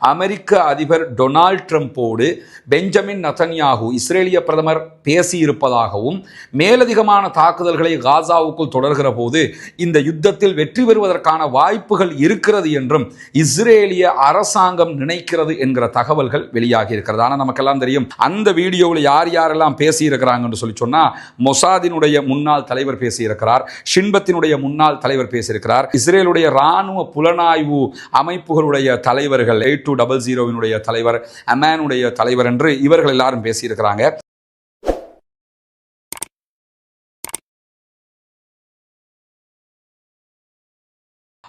அமெரிக்க அதிபர் Donald ட்ரம்ப்போடு Benjamin Netanyahu இஸ்ரேலிய பிரதமர் பேசியிருப்பதாகவும் மேலதிகமான தாக்குதல்களை காசாவுக்குள் தொடர்கிற போது இந்த யுத்தத்தில் வெற்றி பெறுவதற்கான வாய்ப்புகள் இருக்கிறது என்றும் இஸ்ரேலிய அரசாங்கம் நினைக்கிறது என்கிற தகவல்கள் வெளியாகி இருக்கிறது ஆனால் நமக்கெல்லாம் தெரியும் அந்த வீடியோவில் யார் யாரெல்லாம் பேசியிருக்கிறாங்கன்னு சொல்லி சொன்னால் மொசாதினுடைய முன்னாள் தலைவர் பேசியிருக்கிறார் ஷின்பத்தினுடைய முன்னாள் தலைவர் பேசியிருக்கிறார் இஸ்ரேலுடைய ராணுவ புலனாய்வு அமைப்புகளுடைய தலைவர்கள் எயிட் டூ டபுள் ஜீரோவினுடைய தலைவர் அமேனுடைய தலைவர் என்று இவர்கள் எல்லாரும் பேசியிருக்கிறாங்க.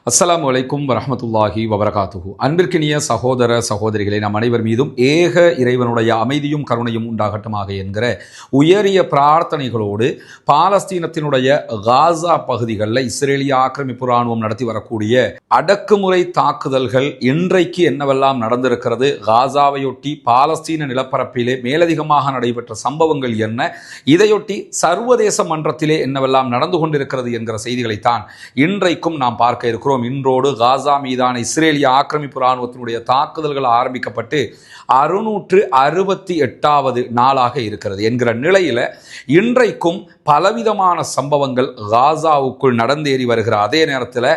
அஸ்லாம் அலைக்கும் வரமத்துல்லாஹி வபரகாத்துஹு. அன்பிற்கினிய சகோதர சகோதரிகளை நம் அனைவர் மீதும் ஏக இறைவனுடைய அமைதியும் கருணையும் உண்டாகட்டுமாக என்கிற உயரிய பிரார்த்தனைகளோடு பாலஸ்தீனத்தினுடைய காசா பகுதிகளில் இஸ்ரேலிய ஆக்கிரமிப்பு இராணுவம் நடத்தி வரக்கூடிய அடக்குமுறை தாக்குதல்கள் இன்றைக்கு என்னவெல்லாம் நடந்திருக்கிறது காசாவையொட்டி பாலஸ்தீன நிலப்பரப்பிலே மேலதிகமாக நடைபெற்ற சம்பவங்கள் என்ன இதையொட்டி சர்வதேச மன்றத்திலே என்னவெல்லாம் நடந்து கொண்டிருக்கிறது என்கிற செய்திகளைத்தான் இன்றைக்கும் நாம் பார்க்க இருக்கிறோம். இன்றோடு காசா மீதான இஸ்ரேலிய ஆக்கிரமிப்பு இராணுவத்தினுடைய தாக்குதல்கள் ஆரம்பிக்கப்பட்டு அறுநூற்று அறுபத்தி எட்டாவது நாளாக இருக்கிறது என்கிற நிலையில் இன்றைக்கும் பலவிதமான சம்பவங்கள் காசாவுக்குள் நடந்தேறி வருகிற அதே நேரத்தில்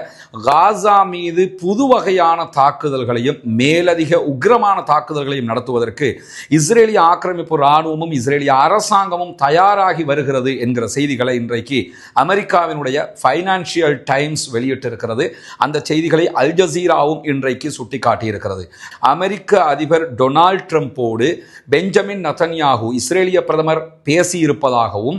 காசா மீது புது வகையான தாக்குதல்களையும் மேலதிக உக்கிரமான தாக்குதல்களையும் நடத்துவதற்கு இஸ்ரேலிய ஆக்கிரமிப்பு இராணுவமும் இஸ்ரேலிய அரசாங்கமும் தயாராகி வருகிறது என்கிற செய்திகளை இன்றைக்கு அமெரிக்காவினுடைய ஃபைனான்சியல் டைம்ஸ் வெளியிட்டிருக்கிறது. அந்த செய்திகளை அல் ஜசீராவும் இன்றைக்கு சுட்டிக்காட்டியிருக்கிறது. அமெரிக்க அதிபர் டொனால்ட் ட்ரம்ப்போடு பெஞ்சமின் நதன்யாகு இஸ்ரேலிய பிரதமர் பேசியிருப்பதாகவும்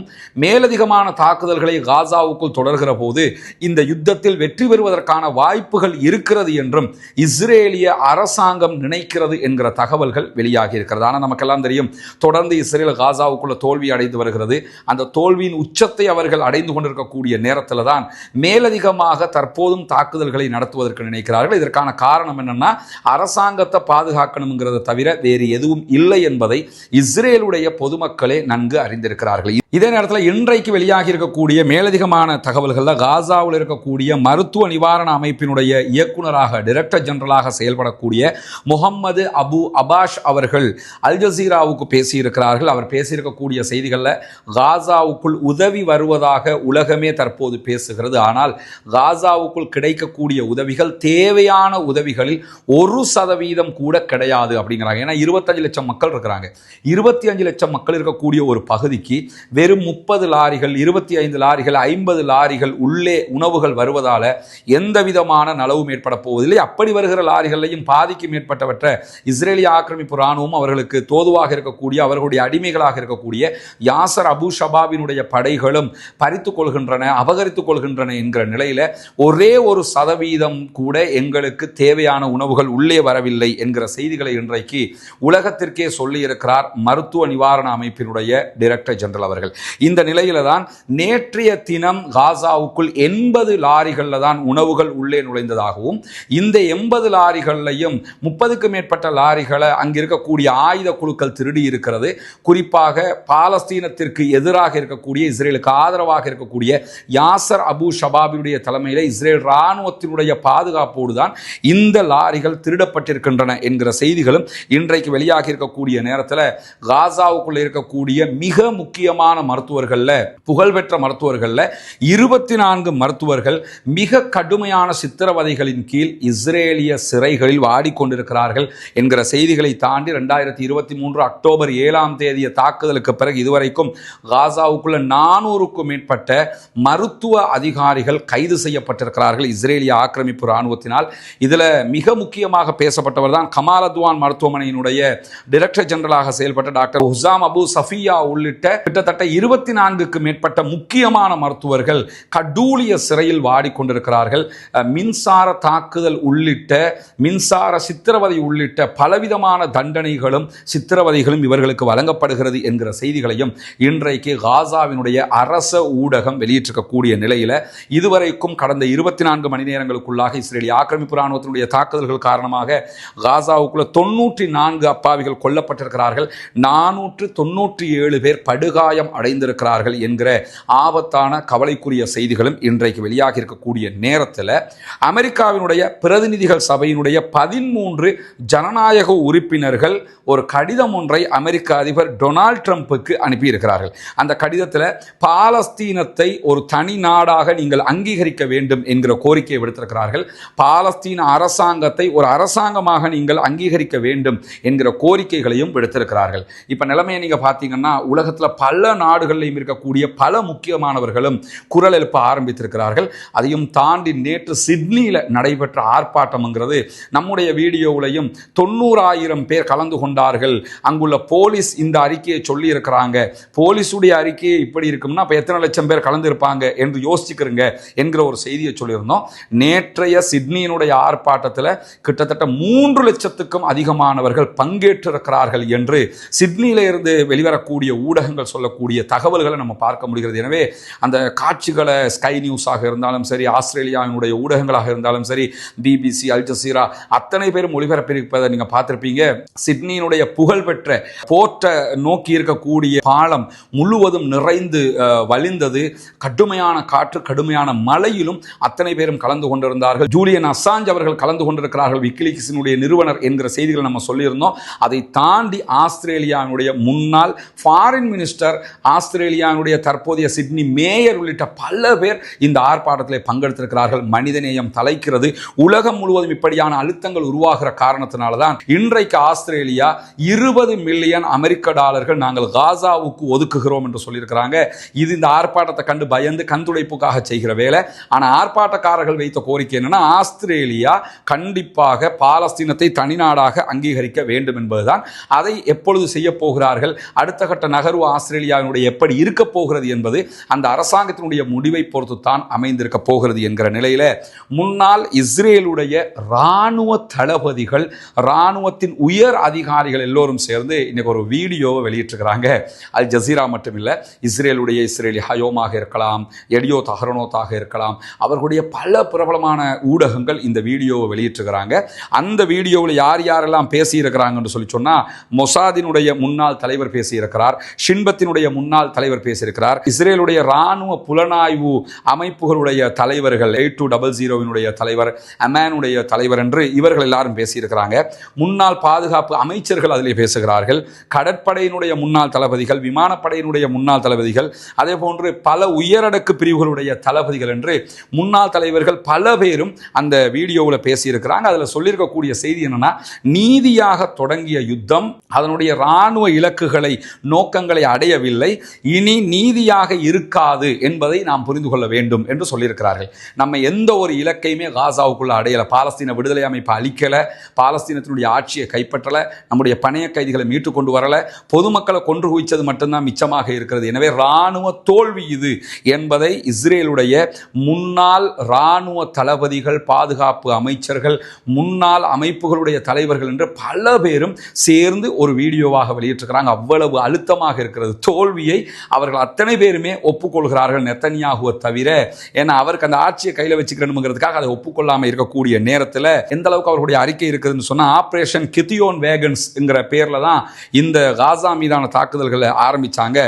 மேலதிகமான தாக்குதல்களை காசாவுக்குள் தொடர்கிற போது இந்த யுத்தத்தில் வெற்றி பெறுவதற்கான வாய்ப்புகள் இருக்கிறது என்றும் இஸ்ரேலிய அரசாங்கம் நினைக்கிறது என்கிற தகவல்கள் வெளியாகி இருக்கிறது. ஆனால் நமக்கெல்லாம் தெரியும் தொடர்ந்து இஸ்ரேல் காசாவுக்குள்ள தோல்வி அடைந்து வருகிறது. அந்த தோல்வியின் உச்சத்தை அவர்கள் அடைந்து கொண்டிருக்கக்கூடிய நேரத்தில் தான் மேலதிகமாக தற்போதும் தாக்குதல்களை நடத்துவதற்கு நினைக்கிறார்கள். இதற்கான காரணம் என்னன்னா அரசாங்கத்தை பாதுகாக்கணுங்கிறத தவிர வேறு எதுவும் இல்லை என்பதை இஸ்ரேலுடைய பொதுமக்களே நன்கு அறிந்திருக்கிறார்கள். இதே நேரத்தில் இன்றைக்கு வெளியாகி இருக்கக்கூடிய மேலதிகமான தகவல்களில் காசாவில் இருக்கக்கூடிய மருத்துவ நிவாரண அமைப்பினுடைய இயக்குனராக டிரெக்டர் ஜெனரலாக செயல்படக்கூடிய முகம்மது அபு அபாஷ் அவர்கள் அல் ஜசீராவுக்கு பேசியிருக்கிறார்கள். அவர் பேசியிருக்கக்கூடிய செய்திகளில் காசாவுக்குள் உதவி வருவதாக உலகமே தற்போது பேசுகிறது. ஆனால் காசாவுக்குள் கிடைக்கக்கூடிய உதவிகள் தேவையான உதவிகளில் ஒரு சதவீதம் கூட கிடையாது அப்படிங்கிறாங்க. ஏன்னா இருபத்தஞ்சு லட்சம் மக்கள் இருக்கிறாங்க. இருபத்தி அஞ்சு லட்சம் மக்கள் இருக்கக்கூடிய ஒரு பகுதிக்கு வெறும் முப்பது லாரிகள் இருபத்தி ஐந்து லாரிகள் ஐம்பது லாரிகள் உள்ளே உணவுகள் வருவதால் எந்த விதமான நலவும் ஏற்பட போவதில்லை. அப்படி வருகிற லாரிகளையும் பாதிக்கு மேற்பட்டவற்றை இஸ்ரேலிய ஆக்கிரமிப்பு இராணுவம் அவர்களுக்கு தோதுவாக இருக்கக்கூடிய அவர்களுடைய அடிமைகளாக இருக்கக்கூடிய யாசர் அபு ஷபாபினுடைய படைகளும் பறித்து கொள்கின்றன அபகரித்துக் கொள்கின்றன என்கிற நிலையில் ஒரே ஒரு சதவீதம் கூட எங்களுக்கு தேவையான உணவுகள் உள்ளே வரவில்லை என்கிற செய்திகளை இன்றைக்கு உலகத்திற்கே சொல்லியிருக்கிறார் மருத்துவ நிவாரண அமைப்பினுடைய டைரக்டர் ஜெனரல் அவர்கள். இந்த நிலை நிலையில தான் நேற்றைய தினம் காசாவுக்குள் எண்பது லாரிகளில் தான் உணவுகள் உள்ளே நுழைந்ததாகவும் இந்த எண்பது லாரிகள்லையும் முப்பதுக்கு மேற்பட்ட லாரிகளை அங்கே இருக்கக்கூடிய ஆயுத குழுக்கள் திருடி இருக்கிறது. குறிப்பாக பாலஸ்தீனத்திற்கு எதிராக இருக்கக்கூடிய இஸ்ரேலுக்கு ஆதரவாக இருக்கக்கூடிய யாசர் அபு ஷபாபினுடைய தலைமையில் இஸ்ரேல் இராணுவத்தினுடைய பாதுகாப்போடு தான் இந்த லாரிகள் திருடப்பட்டிருக்கின்றன என்கிற செய்திகளும் இன்றைக்கு வெளியாகி இருக்கக்கூடிய நேரத்தில் காசாவுக்குள்ளே இருக்கக்கூடிய மிக முக்கியமான மருத்துவர்களில் புகழ்பெற்ற மருத்துவர்களில் இருபத்தி நான்கு மருத்துவர்கள் மிக கடுமையான சித்திரவதைகளின் கீழ் இஸ்ரேலிய சிறைகளில் வாடிக்கொண்டிருக்கிறார்கள் என்கிற செய்திகளை தாண்டி ரெண்டாயிரத்தி இருபத்தி மூன்று அக்டோபர் ஏழாம் தேதிய தாக்குதலுக்கு பிறகு இதுவரைக்கும் காசாவுக்குள்ள நானூறுக்கும் மேற்பட்ட மருத்துவ அதிகாரிகள் கைது செய்யப்பட்டிருக்கிறார்கள் இஸ்ரேலிய ஆக்கிரமிப்பு இராணுவத்தினால். இதில் மிக முக்கியமாக பேசப்பட்டவர் தான் கமாலத்வான் மருத்துவமனையினுடைய டைரக்டர் ஜெனரலாக செயல்பட்ட டாக்டர் ஹுசாம் அபு சஃபியா உள்ளிட்ட கிட்டத்தட்ட இருபத்தி நான்கு நான்குக்கு மேற்பட்ட முக்கியமான மருத்துவர்கள் கடூலிய சிறையில் வாடிக்கொண்டிருக்கிறார்கள். மின்சார தாக்குதல் உள்ளிட்ட மின்சார சித்திரவதை உள்ளிட்ட பலவிதமான தண்டனைகளும் சித்திரவதைகளும் இவர்களுக்கு வழங்கப்படுகிறது என்கிற செய்திகளையும் இன்றைக்கு காசாவினுடைய அரச ஊடகம் வெளியிட்டிருக்கக்கூடிய நிலையில் இதுவரைக்கும் கடந்த இருபத்தி நான்கு மணி நேரங்களுக்குள்ளாக இஸ்ரேலிய ஆக்கிரமிப்பு ராணுவத்தினுடைய தாக்குதல்கள் காரணமாக காசாவுக்குள்ள தொண்ணூற்றி நான்கு அப்பாவிகள் கொல்லப்பட்டிருக்கிறார்கள். நானூற்று தொன்னூற்றி ஏழு பேர் படுகாயம் அடைந்திருக்கிறார்கள் என்கிற ஆபத்தான கவலைக்குரிய செய்திகளும் இன்றைக்கு வெளியாக இருக்கக்கூடிய நேரத்தில் அமெரிக்காவினுடைய பிரதிநிதிகள் சபையினுடைய பதிமூன்று ஜனநாயக உறுப்பினர்கள் ஒரு கடிதம் ஒன்றை அமெரிக்க அதிபர் டொனால்ட் ட்ரம்ப்புக்கு அனுப்பியிருக்கிறார்கள். அந்த கடிதத்தில் பாலஸ்தீனத்தை ஒரு தனி நாடாக நீங்கள் அங்கீகரிக்க வேண்டும் என்கிற கோரிக்கையை விடுத்திருக்கிறார்கள். பாலஸ்தீன அரசாங்கத்தை ஒரு அரசாங்கமாக நீங்கள் அங்கீகரிக்க வேண்டும் என்கிற கோரிக்கைகளையும் விடுத்திருக்கிறார்கள். இப்போ நிலைமையை நீங்கள் பார்த்தீங்கன்னா உலகத்தில் பல நாடுகளிலும் இருக்கக்கூடிய பல முக்கியமானவர்களும் குரல் எழுப்ப ஆரம்பித்திருக்கிறார்கள். அதையும் தாண்டி நேற்று சிட்னியில் நடைபெற்ற ஆர்ப்பாட்டம்ங்கிறது நம்முடைய வீடியோவிலையும் தொண்ணூறாயிரம் பேர் கலந்து கொண்டார்கள். அங்குள்ள போலீஸ் இந்த அறிக்கையை சொல்லி இருக்கிறாங்க போலீஸுடைய அறிக்கையை இப்படி இருக்கும்னா அப்போ எத்தனை லட்சம் பேர் கலந்துருப்பாங்க என்று யோசிச்சுக்கிறங்க என்கிற ஒரு செய்தியை சொல்லியிருந்தோம். நேற்றைய சிட்னியினுடைய ஆர்ப்பாட்டத்தில் கிட்டத்தட்ட மூன்று லட்சத்துக்கும் அதிகமானவர்கள் பங்கேற்றிருக்கிறார்கள் என்று சிட்னியில இருந்து வெளிவரக்கூடிய ஊடகங்கள் சொல்லக்கூடிய தகவல்களை நம்ம பார்க்க முடிகிறது. எனவே அந்த காட்சிகளை ஸ்கை நியூஸாக இருந்தாலும் சரி ஆஸ்திரேலியாவினுடைய ஊடகங்களாக இருந்தாலும் சரி பிபிசி அல் ஜசீரா அத்தனை பேரும் ஒளிபரப்பிருப்பதை நீங்கள் பார்த்திருப்பீங்க. சிட்னியினுடைய புகழ்பெற்ற போர்ட்டை நோக்கி இருக்கக்கூடிய பாலம் முழுவதும் நிறைந்து வலிந்தது வழிந்தது. கடுமையான காற்று கடுமையான மழையிலும் அத்தனை பேரும் கலந்து கொண்டிருந்தார்கள். ஜூலியன் அசாஞ்ச் அவர்கள் கலந்து கொண்டிருக்கிறார்கள். விக்கிலீக்ஸினுடைய நிறுவனர் என்கிற செய்திகளை நம்ம சொல்லியிருந்தோம். அதை தாண்டி ஆஸ்திரேலியாவினுடைய முன்னாள் ஃபாரின் மினிஸ்டர் ஆஸ்திரேலியாவினுடைய தற்போதைய சிட்னி மேயர் உள்ளிட்ட பல பேர் இந்த ஆர்ப்பாட்டத்தில் பங்கெடுத்திருக்கிறார்கள். மனிதநேயம் தலைக்கிறது. உலகம் முழுவதும் இப்படியான அழுத்தங்கள் உருவாகிற காரணத்தினால தான் இன்றைக்கு ஆஸ்திரேலியா இருபது மில்லியன் அமெரிக்க டாலர்கள் நாங்கள் காசாவுக்கு ஒதுக்குகிறோம் என்று சொல்லியிருக்கிறாங்க. இது இந்த ஆர்ப்பாட்டத்தை கண்டு பயந்து கண்துடைப்புக்காக செய்கிற வேலை. ஆனால் ஆர்ப்பாட்டக்காரர்கள் வைத்த கோரிக்கை என்னன்னா ஆஸ்திரேலியா கண்டிப்பாக பாலஸ்தீனத்தை தனிநாடாக அங்கீகரிக்க வேண்டும் என்பதுதான். அதை எப்பொழுது செய்ய போகிறார்கள்? அடுத்த கட்ட நகர்வு ஆஸ்திரேலியாவினுடைய எப்படி இருக்க போகிறது என்பது அந்த அரசாங்கத்தினுடைய முடிவை பொறுத்து தான் அமைந்திருக்க போகிறது என்கிற நிலையில முன்னாள் இஸ்ரேலுடைய இராணுவ தளபதிகள் இராணுவத்தின் உயர் அதிகாரிகள் எல்லோரும் சேர்ந்து இன்னைக்கு ஒரு வீடியோவை வெளியிட்டிருக்கிறாங்க. அல் ஜசீரா மட்டும் இல்லை இஸ்ரேலுடைய இஸ்ரேலி ஹயோமாக இருக்கலாம் எடியோ தஹரனோத்தாக இருக்கலாம் அவர்களுடைய பல பிரபலமான ஊடகங்கள் இந்த வீடியோவை வெளியிட்டிருக்கிறாங்க. அந்த வீடியோவில் யார் யாரெல்லாம் பேசியிருக்கிறாங்கன்னு சொல்லி சொன்னால் மொசாதினுடைய முன்னாள் தலைவர் பேசியிருக்கிறார் ஷின்பத்தினுடைய முன்னாள் தலைவர் பேசி பேசியிருக்கிறார். இஸ்ரேலுடைய ராணுவ புலனாய்வு அமைப்புகளுடைய தலைவர்கள் எயிட் டூ டபுள் ஜீரோவினுடைய தலைவர் அமேனுடைய தலைவர் என்று இவர்கள் எல்லாரும் பேசியிருக்கிறாங்க. முன்னாள் பாதுகாப்பு அமைச்சர்கள் அதில் பேசுகிறார்கள். கடற்படையினுடைய முன்னாள் தளபதிகள் விமானப்படையினுடைய முன்னாள் தளபதிகள் அதே போன்று பல உயரடுக்கு பிரிவுகளுடைய தளபதிகள் என்று முன்னாள் தலைவர்கள் பல பேரும் அந்த வீடியோவில் பேசியிருக்கிறாங்க. அதில் சொல்லியிருக்கக்கூடிய செய்தி என்னன்னா நீதியாக தொடங்கிய யுத்தம் அதனுடைய இராணுவ இலக்குகளை நோக்கங்களை அடையவில்லை. இனி நீதியாக இருக்காது என்பதை நாம் புரிந்து கொள்ள வேண்டும் என்று சொல்லியிருக்கிறார்கள். நம்ம எந்த ஒரு இலக்கையுமே காசாவுக்குள்ள அடையலை. பாலஸ்தீன விடுதலை அமைப்பை அழிக்கலை. பாலஸ்தீனத்தினுடைய ஆட்சியை கைப்பற்றலை. நம்முடைய பணைய கைதிகளை மீட்டு கொண்டு வரல. பொதுமக்களை கொன்று குவிச்சது மட்டும்தான் மிச்சமாக இருக்கிறது. எனவே இராணுவ தோல்வி இது என்பதை இஸ்ரேலுடைய முன்னாள் இராணுவ தளபதிகள் பாதுகாப்பு அமைச்சர்கள் முன்னாள் அமைப்புகளுடைய தலைவர்கள் என்று பல பேரும் சேர்ந்து ஒரு வீடியோவாக வெளியிட்டிருக்கிறாங்க. அவ்வளவு அழுத்தமாக இருக்கிறது. தோல்வியை அவர்கள் அத்தனை பேருமே ஒப்புக்கொள்கிறார்கள் நெத்தனியாகுவை தவிர. ஏன்னா அவருக்கு அந்த ஆட்சியை கையில் வச்சுக்கணுங்கிறதுக்காக அதை ஒப்புக்கொள்ளாமல் இருக்கக்கூடிய நேரத்தில் எந்த அளவுக்கு அவர்களுடைய அறிக்கை இருக்குதுன்னு சொன்னால் ஆப்ரேஷன் கித்தியோன் வேகன்ஸ்ங்கிற பேரில் தான் இந்த காசா மீதான தாக்குதல்களை ஆரம்பிச்சாங்க.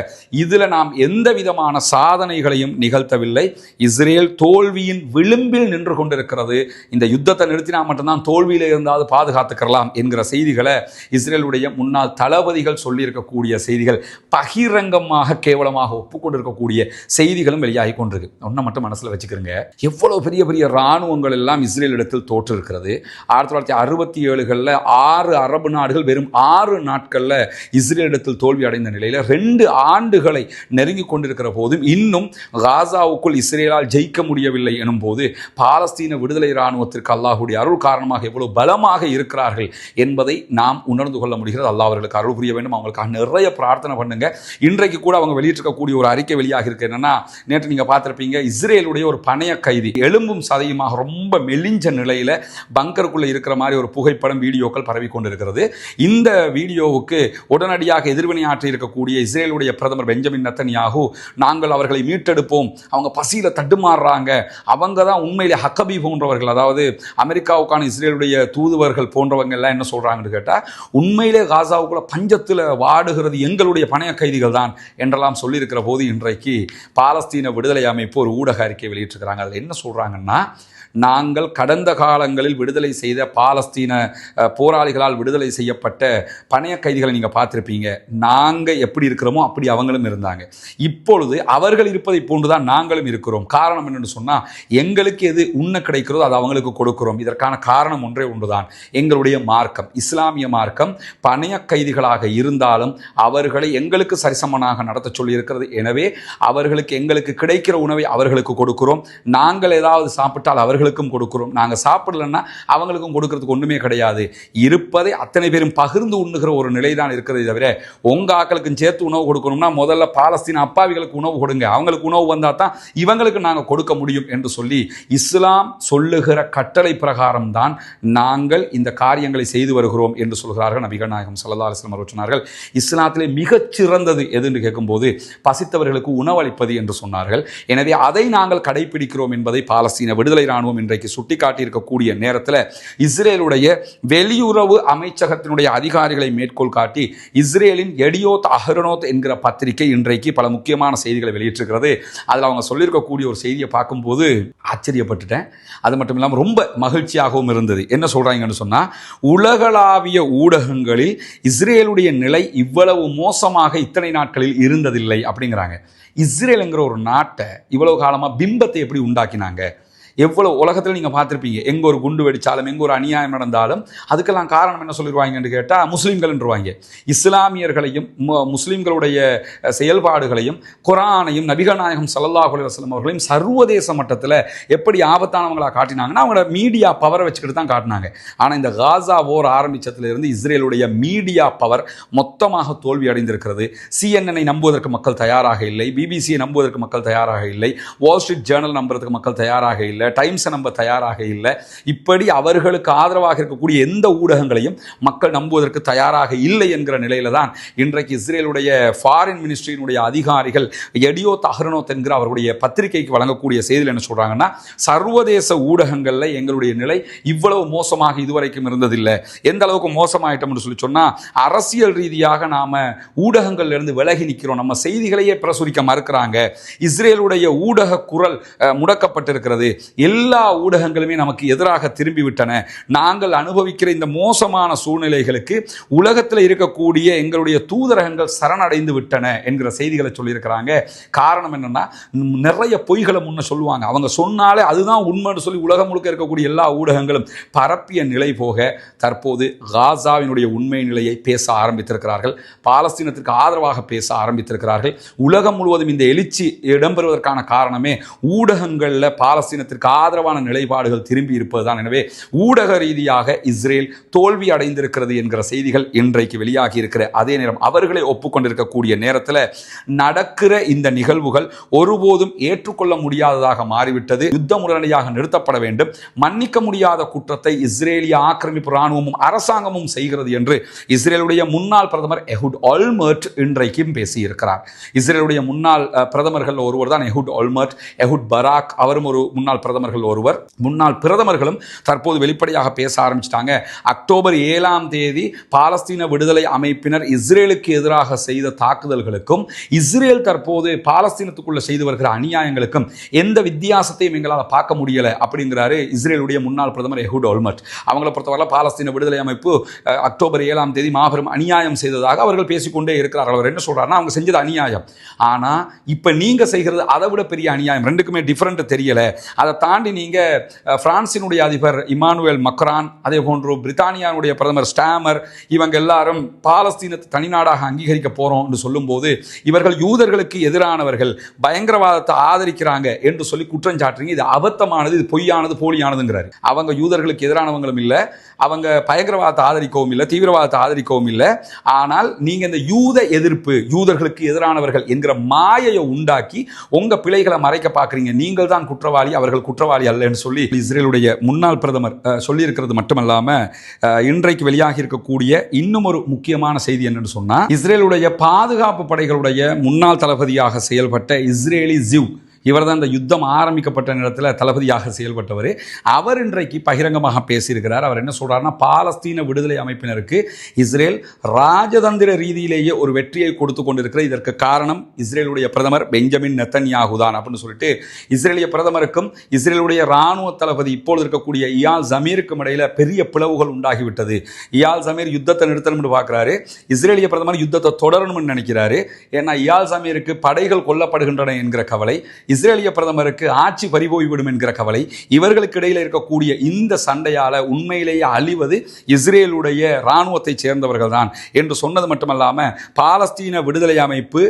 இதில் நாம் எந்த விதமான சாதனைகளையும் நிகழ்த்தவில்லை. இஸ்ரேல் தோல்வியின் விளிம்பில் நின்று கொண்டிருக்கிறது. இந்த யுத்தத்தை நிறுத்தினா மட்டும்தான் தோல்வியில் இருந்தாவது பாதுகாத்துக்கலாம் என்கிற செய்திகளை இஸ்ரேலுடைய முன்னாள் தளபதிகள் சொல்லியிருக்கக்கூடிய செய்திகள். பகிரங்கமாக கேவலமாக ஒப்புக்கொண்டிருக்கக்கூடிய செய்திகளும் வெளியாகி கொண்டிருக்கு. ஒன்றை மட்டும் மனசில் வச்சுக்கிறோங்க. எவ்வளவு பெரிய பெரிய இராணுவங்கள் எல்லாம் இஸ்ரேல் இடத்தில் தோற்றிருக்கிறது. ஆயிரத்தி தொள்ளாயிரத்தி அறுபத்தி ஏழுகளில் ஆறு அரபு நாடுகள் வெறும் ஆறு நாட்களில் இஸ்ரேல் இடத்தில் தோல்வி அடைந்த நிலையில் ரெண்டு ஆண்டுகளை நெருங்கி கொண்டிருக்கிற போதும் இன்னும் காசாவுக்குள் இஸ்ரேலால் ஜெயிக்க முடியவில்லை எனும் போது பாலஸ்தீன விடுதலை இராணுவத்திற்கு அல்லாஹுடைய அருள் காரணமாக எவ்வளவு பலமாக இருக்கிறார்கள் என்பதை நாம் உணர்ந்து கொள்ள முடிகிறது. அல்லாஹ் அவர்களுக்கு அருள் புரிய வேண்டும். அவங்களுக்காக நிறைய பிரார்த்தனை பண்ணுங்க. இன்றைக்கு கூட அவங்க வெளியிட்டு வெளியிட்டிருக்கக்கூடிய ஒரு அறிக்கை வெளியாக இருக்கு. என்னன்னா நேற்று நீங்க பார்த்துருப்பீங்க இஸ்ரேலுடைய ஒரு பணைய கைதி. எலும்பும் சதையுமாக ரொம்ப மெலிஞ்ச நிலையில பங்கருக்குள்ள இருக்கிற மாதிரி ஒரு புகைப்படம் வீடியோக்கள் பரவி கொண்டிருக்கிறது. இந்த வீடியோவுக்கு உடனடியாக எதிர்வினையாற்றி இருக்கக்கூடிய இஸ்ரேலுடைய பிரதமர் பெஞ்சமின் நத்தன்யாகு நாங்கள் அவர்களை மீட்டெடுப்போம். அவங்க பசியில தட்டுமாறுறாங்க அவங்க தான் உண்மையிலே ஹக்கபி போன்றவர்கள். அதாவது அமெரிக்காவுக்கான இஸ்ரேலுடைய தூதுவர்கள் போன்றவங்க எல்லாம் என்ன சொல்றாங்கன்னு கேட்டால் உண்மையிலே காசாவுக்குள்ள பஞ்சத்தில் வாடுகிறது எங்களுடைய பணைய கைதிகள் தான் என்றெல்லாம் சொல்லி சொல்லியிருக்கிற போது இன்றைக்கு பாலஸ்தீன விடுதலை அமைப்பு ஒரு ஊடக அறிக்கை வெளியிட்டிருக்கிறாங்க. அதில் என்ன சொல்றாங்கன்னா நாங்கள் கடந்த காலங்களில் விடுதலை செய்த பாலஸ்தீன போராளிகளால் விடுதலை செய்யப்பட்ட பணைய கைதிகளை நீங்கள் பார்த்துருப்பீங்க. நாங்கள் எப்படி இருக்கிறோமோ அப்படி அவங்களும் இருந்தாங்க. இப்பொழுது அவர்கள் இருப்பதை போன்றுதான் நாங்களும் இருக்கிறோம். காரணம் என்னென்னு சொன்னால் எங்களுக்கு எது உண்ண கிடைக்கிறதோ அது அவங்களுக்கு கொடுக்கிறோம். இதற்கான காரணம் ஒன்றே ஒன்றுதான். எங்களுடைய மார்க்கம் இஸ்லாமிய மார்க்கம் பணைய கைதிகளாக இருந்தாலும் அவர்களை எங்களுக்கு சரிசமனாக நடத்த சொல்லியிருக்கிறது. எனவே அவர்களுக்கு எங்களுக்கு கிடைக்கிற உணவை அவர்களுக்கு கொடுக்கிறோம். நாங்கள் ஏதாவது சாப்பிட்டால் அவர்கள் அவர்களுக்கும் கொடுக்கிறோம். நாங்கள் சாப்பிடலன்னா அவங்களுக்கும் கொடுக்கறதுக்கு ஒன்றுமே கிடையாது. இருப்பதை அத்தனை பேரும் பகிர்ந்து உண்ணுகிற ஒரு நிலை தான் இருக்கிறதே தவிர உங்கள் ஆக்களுக்கும் சேர்த்து உணவு கொடுக்கணும்னா முதல்ல பாலஸ்தீன அப்பாவிகளுக்கு உணவு கொடுங்க. அவங்களுக்கு உணவு வந்தால் தான் இவங்களுக்கு நாங்கள் கொடுக்க முடியும் என்று சொல்லி இஸ்லாம் சொல்லுகிற கட்டளை பிரகாரம் தான் நாங்கள் இந்த காரியங்களை செய்து வருகிறோம் என்று சொல்கிறார்கள் நபிகள் நாயகம் சல்லா அலிஸ்லாம் அவர்கள். சொன்னார்கள் இஸ்லாத்திலே மிகச்சிறந்தது எது என்று கேட்கும்போது பசித்தவர்களுக்கு உணவளிப்பது என்று சொன்னார்கள். எனவே அதை நாங்கள் கடைபிடிக்கிறோம் என்பதை பாலஸ்தீன விடுதலை ராணுவம் இன்றைக்கு சுட்டிக்காட்டியிருக்கக்கூடிய நேரத்தில் இஸ்ரேலுடைய வெளியுறவு அமைச்சகத்தினுடைய அதிகாரிகளை மேற்கோள் காட்டி இஸ்ரேலின் எடியோத் அஹ்ரனோத் என்கிற பத்திரிகை இன்றைக்கு பல முக்கியமான செய்திகளை வெளியிட்டிருக்கிறது. அதில் அவங்க சொல்லியிருக்கக்கூடிய ஒரு செய்தியை பார்க்கும்போது ஆச்சரியப்பட்டுட்டேன். அது மட்டும் இல்லாமல் ரொம்ப மகிழ்ச்சியாகவும் இருந்தது. என்ன சொல்கிறாங்கன்னு சொன்னால் உலகளாவிய ஊடகங்களில் இஸ்ரேலுடைய நிலை இவ்வளவு மோசமாக இத்தனை நாட்களில் இருந்ததில்லை அப்படிங்கிறாங்க. இஸ்ரேலுங்கிற ஒரு நாட்டை இவ்வளவு காலமாக பிம்பத்தை எப்படி உண்டாக்கினாங்க? எவ்வளவு உலகத்தில் நீங்கள் பார்த்துருப்பீங்க. எங்கே ஒரு குண்டு வெடிச்சாலும் எங்கே ஒரு அநியாயம் நடந்தாலும் அதுக்கெல்லாம் காரணம் என்ன சொல்லிடுவாங்கன்னு கேட்டால் முஸ்லீம்கள்ன்றவாங்க. இஸ்லாமியர்களையும் மு- முஸ்லீம்களுடைய செயல்பாடுகளையும் குரானையும் நபிகநாயகம் நாயகம் அலுவலம் அவர்களையும் சர்வதேச மட்டத்தில் எப்படி ஆபத்தானவங்களா காட்டினாங்கன்னா அவங்களோட மீடியா பவரை வச்சுக்கிட்டு தான் காட்டினாங்க. ஆனால் இந்த காசா ஓர் ஆரம்பிச்சதுலேருந்து இஸ்ரேலுடைய மீடியா பவர் மொத்தமாக தோல்வி அடைந்திருக்கிறது. சிஎன்எனை நம்புவதற்கு மக்கள் தயாராக இல்லை. பிபிசியை நம்புவதற்கு மக்கள் தயாராக இல்லை. வால் ஸ்ட்ரீட் ஜேர்னல் நம்புறதுக்கு மக்கள் தயாராக இல்லை. டைம்ஸை நம்ப தயாராக இல்லை. இப்படி அவர்களுக்கு ஆதரவாக இருக்கக்கூடிய எந்த ஊடகங்களையும் மக்கள் நம்புவதற்கு தயாராக இல்லை என்கிற நிலையில தான் இன்றைக்கு இஸ்ரேலுடைய ஃபாரின் மினிஸ்ட்ரியினுடைய அதிகாரிகள் எடியோ தஹ்ரனோத் என்கிற அவருடைய பத்திரிகைக்கு வழங்கக்கூடிய செய்தியில் என்ன சொல்கிறாங்கன்னா சர்வதேச ஊடகங்களில் எங்களுடைய நிலை இவ்வளவு மோசமாக இதுவரைக்கும் இருந்ததில்லை. எந்த அளவுக்கு மோசமாயிட்டோம்னு சொல்லி சொன்னால் அரசியல் ரீதியாக நாம் ஊடகங்கள்லேருந்து விலகி நிற்கிறோம் நம்ம செய்திகளையே பிரசுரிக்க மறுக்கிறாங்க. இஸ்ரேலுடைய ஊடக குரல் முடக்கப்பட்டிருக்கிறது. எல்லா ஊடகங்களுமே நமக்கு எதிராக திரும்பி விட்டன நாங்கள் அனுபவிக்கிற இந்த மோசமான சூழ்நிலைகளுக்கு உலகத்தில் இருக்கக்கூடிய எங்களுடைய தூதரகங்கள் சரணடைந்து விட்டன என்கிற செய்திகளை சொல்லியிருக்கிறாங்க. காரணம் என்னன்னா நிறைய பொய்களை முன்ன சொல்லுவாங்க. அவங்க சொன்னாலே அதுதான் உண்மைன்னு சொல்லி உலகம் முழுக்க இருக்கக்கூடிய எல்லா ஊடகங்களும் பரப்பிய நிலை போக தற்போது காசாவினுடைய உண்மை நிலையை பேச ஆரம்பித்திருக்கிறார்கள். பாலஸ்தீனத்திற்கு ஆதரவாக பேச ஆரம்பித்திருக்கிறார்கள். உலகம் முழுவதும் இந்த எழுச்சி இடம்பெறுவதற்கான காரணமே ஊடகங்களில் பாலஸ்தீனத்திற்கு ஆதரவான நிலைப்பாடுகள் திரும்பி இருப்பதுதான். எனவே ஊடக ரீதியாக இஸ்ரேல் தோல்வி அடைந்திருக்கிறது என்கிற செய்திகள் இன்றைக்கு வெளியாகி இருக்கிற அதே நேரம் அவர்களை ஒப்புக்கொண்டிருக்கக்கூடிய நேரத்தில் நடக்கிற இந்த நிகழ்வுகள் ஒருபோதும் ஏற்றுக்கொள்ள முடியாததாக மாறிவிட்டது. யுத்தம் உடனடியாக நிறுத்தப்பட வேண்டும். மன்னிக்க முடியாத குற்றத்தை இஸ்ரேலிய ஆக்கிரமிப்பு ராணுவமும் அரசாங்கமும் செய்கிறது என்று இஸ்ரேலுடைய முன்னாள் பிரதமர் எஹுட் ஆல்மர்ட் இன்றைக்கும் பேசியிருக்கிறார். இஸ்ரேலுடைய முன்னாள் அஹ், பிரதமர்கள் ஒருவர் தான் எஹுட் ஆல்மர்ட் எஹுட் பராக். அவரும் ஒரு முன்னாள் பிரதமர்கள் ஒருவர் முன்னாள் பிரதமர்களும் தற்போது வெளிப்படையாக பேச ஆரம்பிச்சிட்டாங்க. அக்டோபர் ஏழாம் தேதி பாலஸ்தீன விடுதலை அமைப்பினர் இஸ்ரேலுக்கு எதிராக செய்த தாக்குதல்களுக்கும் இஸ்ரேல் தற்போது பாலஸ்தீனத்துக்குள்ள செய்து வருகிற அநியாயங்களுக்கும் எந்த வித்தியாசத்தையும் எங்களால் பார்க்க முடியல அப்படிங்கிறாரு இஸ்ரேலுடைய முன்னாள் பிரதமர் எஹூட் ஆல்மர்ட் அவங்கள பொறுத்தவரை பாலஸ்தீன விடுதலை அமைப்பு அக்டோபர் ஏழாம் தேதி மாபெரும் அநியாயம் செய்ததாக அவர்கள் பேசிக்கொண்டே இருக்கிறார்கள். அவர் என்ன சொல்கிறாருன்னா அவங்க செஞ்சது அநியாயம். ஆனால் இப்போ நீங்கள் செய்கிறது அதை விட பெரிய அநியாயம். ரெண்டுக்குமே டிஃப்ரெண்ட் தெரியலை. அதை தாண்டி நீங்கள் பிரான்சினுடைய அதிபர் இமானுவேல் மக்ரான் அதே போன்று பிரித்தானியாவுடைய பிரதமர் ஸ்டாமர் இவங்க எல்லாரும் பாலஸ்தீனத்தை தனிநாடாக அங்கீகரிக்க போகிறோம்னு சொல்லும்போது இவர்கள் யூதர்களுக்கு எதிரானவர்கள் பயங்கரவாதத்தை ஆதரிக்கிறாங்க என்று சொல்லி குற்றம் சாட்டுறீங்க. இது அபத்தமானது இது பொய்யானது போலியானதுங்கிறாரு. அவங்க யூதர்களுக்கு எதிரானவங்களும் இல்லை அவங்க பயங்கரவாதத்தை ஆதரிக்கவும் இல்லை தீவிரவாதத்தை ஆதரிக்கவும் இல்லை. ஆனால் நீங்கள் இந்த யூத எதிர்ப்பு யூதர்களுக்கு எதிரானவர்கள் என்கிற மாயையை உண்டாக்கி உங்க பிழைகளை மறைக்க பார்க்குறீங்க நீங்கள் தான் குற்றவாளி அவர்கள் குற்றவாளி அல்லன்னு சொல்லி இஸ்ரேலுடைய முன்னாள் பிரதமர் சொல்லியிருக்கிறது மட்டுமல்லாமல் இன்றைக்கு வெளியாகி இருக்கக்கூடிய இன்னும் ஒரு முக்கியமான செய்தி என்னன்னு சொன்னா இஸ்ரேலுடைய பாதுகாப்பு படைகளுடைய முன்னாள் தளபதியாக செயல்பட்ட இஸ்ரேலி ஜிவ் இவர் தான் இந்த யுத்தம் ஆரம்பிக்கப்பட்ட நேரத்தில் தளபதியாக செயல்பட்டவர். அவர் இன்றைக்கு பகிரங்கமாக பேசியிருக்கிறார். அவர் என்ன சொல்றாருன்னா பாலஸ்தீன விடுதலை அமைப்பினருக்கு இஸ்ரேல் ராஜதந்திர ரீதியிலேயே ஒரு வெற்றியை கொடுத்து கொண்டிருக்கிற இதற்கு காரணம் இஸ்ரேலுடைய பிரதமர் பெஞ்சமின் நெத்தன்யாகு தான் அப்படின்னு சொல்லிட்டு இஸ்ரேலிய பிரதமருக்கும் இஸ்ரேலுடைய இராணுவ தளபதி இப்பொழுது இருக்கக்கூடிய இயால் ஜமீருக்கும் இடையில் பெரிய பிளவுகள் உண்டாகிவிட்டது. இயால் ஜமீர் யுத்தத்தை நிறுத்தணும்னு பார்க்குறாரு. இஸ்ரேலிய பிரதமர் யுத்தத்தை தொடரணும்னு நினைக்கிறாரு. ஏன்னா இயால் ஜமீருக்கு படைகள் கொல்லப்படுகின்றன என்கிற கவலை இஸ்ரேலிய பிரதமருக்கு ஆட்சி பறிபோய்விடும் என்கிற கவலை இவர்களுக்கு இடையில் இருக்கக்கூடிய இந்த சண்டையால் உண்மையிலேயே அழிவது இஸ்ரேலுடைய இராணுவத்தை சேர்ந்தவர்கள் தான் என்று சொன்னது மட்டுமல்லாமல் பாலஸ்தீன விடுதலை அமைப்பு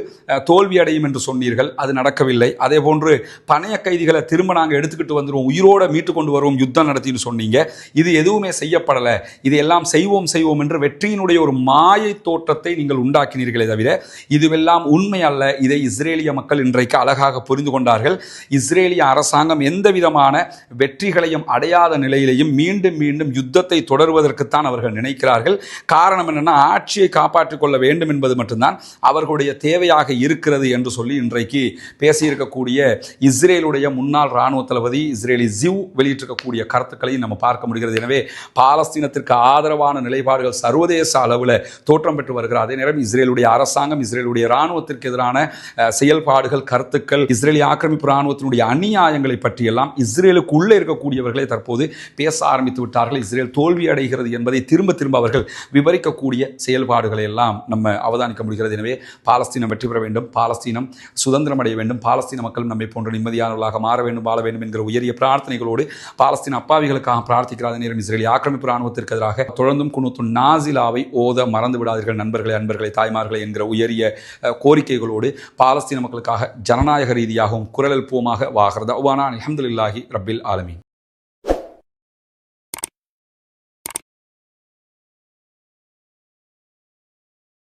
தோல்வியடையும் தோல்வி அடையும் என்று சொன்னீர்கள் அது நடக்கவில்லை. அதே போன்று பணைய கைதிகளை திரும்ப நாங்கள் எடுத்துக்கிட்டு வந்துடுவோம் உயிரோடு மீட்டு கொண்டு வருவோம் யுத்தம் நடத்தின்னு சொன்னீங்க. இது எதுவுமே செய்யப்படலை. இது எல்லாம் செய்வோம் செய்வோம் என்று வெற்றியினுடைய ஒரு மாயை தோற்றத்தை நீங்கள் உண்டாக்கினீர்களே தவிர இதுவெல்லாம் உண்மை அல்ல. இதை இஸ்ரேலிய மக்கள் இன்றைக்கு அழகாக புரிந்து கொண்டார்கள் இஸ்ரேலிய அரசாங்கம் எந்த விதமான வெற்றிகளையும் அடையாத நிலையிலையும் மீண்டும் மீண்டும் யுத்தத்தை தொடர்வதற்குத்தான் அவர்கள் நினைக்கிறார்கள். காரணம் என்னென்னா ஆட்சியை காப்பாற்றிக் கொள்ள வேண்டும் என்பது மட்டும்தான் அவர்களுடைய தேவையாக இருக்கிறது என்று சொல்லி இன்றைக்கு பேசியிருக்கக்கூடிய இஸ்ரேலுடைய முன்னாள் இராணுவ தளபதி இஸ்ரேலி ஜிவ் வெளியிட்டிருக்கக்கூடிய கருத்துக்களையும் நம்ம பார்க்க முடிகிறது. எனவே பாலஸ்தீனத்திற்கு ஆதரவான நிலைப்பாடுகள் சர்வதேச அளவில் தோற்றம் பெற்று வருகிறது. அதே நேரம் இஸ்ரேலுடைய அரசாங்கம் இஸ்ரேலுடைய இராணுவத்திற்கு எதிரான செயல்பாடுகள் கருத்துக்கள் இஸ்ரேலிய ஆக்கிரமிப்பு இராணுவத்தினுடைய அநியாயங்களை பற்றியெல்லாம் இஸ்ரேலுக்கு உள்ளே இருக்கக்கூடியவர்களே தற்போது பேச ஆரம்பித்து விட்டார்கள். இஸ்ரேல் தோல்வி அடைகிறது என்பதை திரும்ப திரும்ப அவர்கள் விவரிக்கக்கூடிய செயல்பாடுகளை எல்லாம் நம்ம அவதானிக்க முடிகிறது. எனவே பாலஸ்தீனம் வெற்றி பெற வேண்டும். பாலஸ்தீனம் சுதந்திரம் அடைய வேண்டும். பாலஸ்தீன மக்களும் நம்மை போன்ற நிம்மதியானவர்களாக மாற வேண்டும் வாழ வேண்டும் என்கிற உயரிய பிரார்த்தனைகளோடு பாலஸ்தீன அப்பாவிகளுக்காக பிரார்த்திக்கிற நேரம் இஸ்ரேலிய ஆக்கிரமிப்பு இராணுவத்திற்கு எதிராக தொடர்ந்தும் குணத்தும் நாசிலாவை ஓத மறந்து விடாதீர்கள் நண்பர்களே அன்பர்களே தாய்மார்களே என்கிற உயரிய கோரிக்கைகளோடு பாலஸ்தீன மக்களுக்காக ஜனநாயக ரீதியாகவும் குரல் எழுப்புவோமாக வாகிறது அவ்வானா அலமதுல்லாஹி ரப்பில் ஆலமி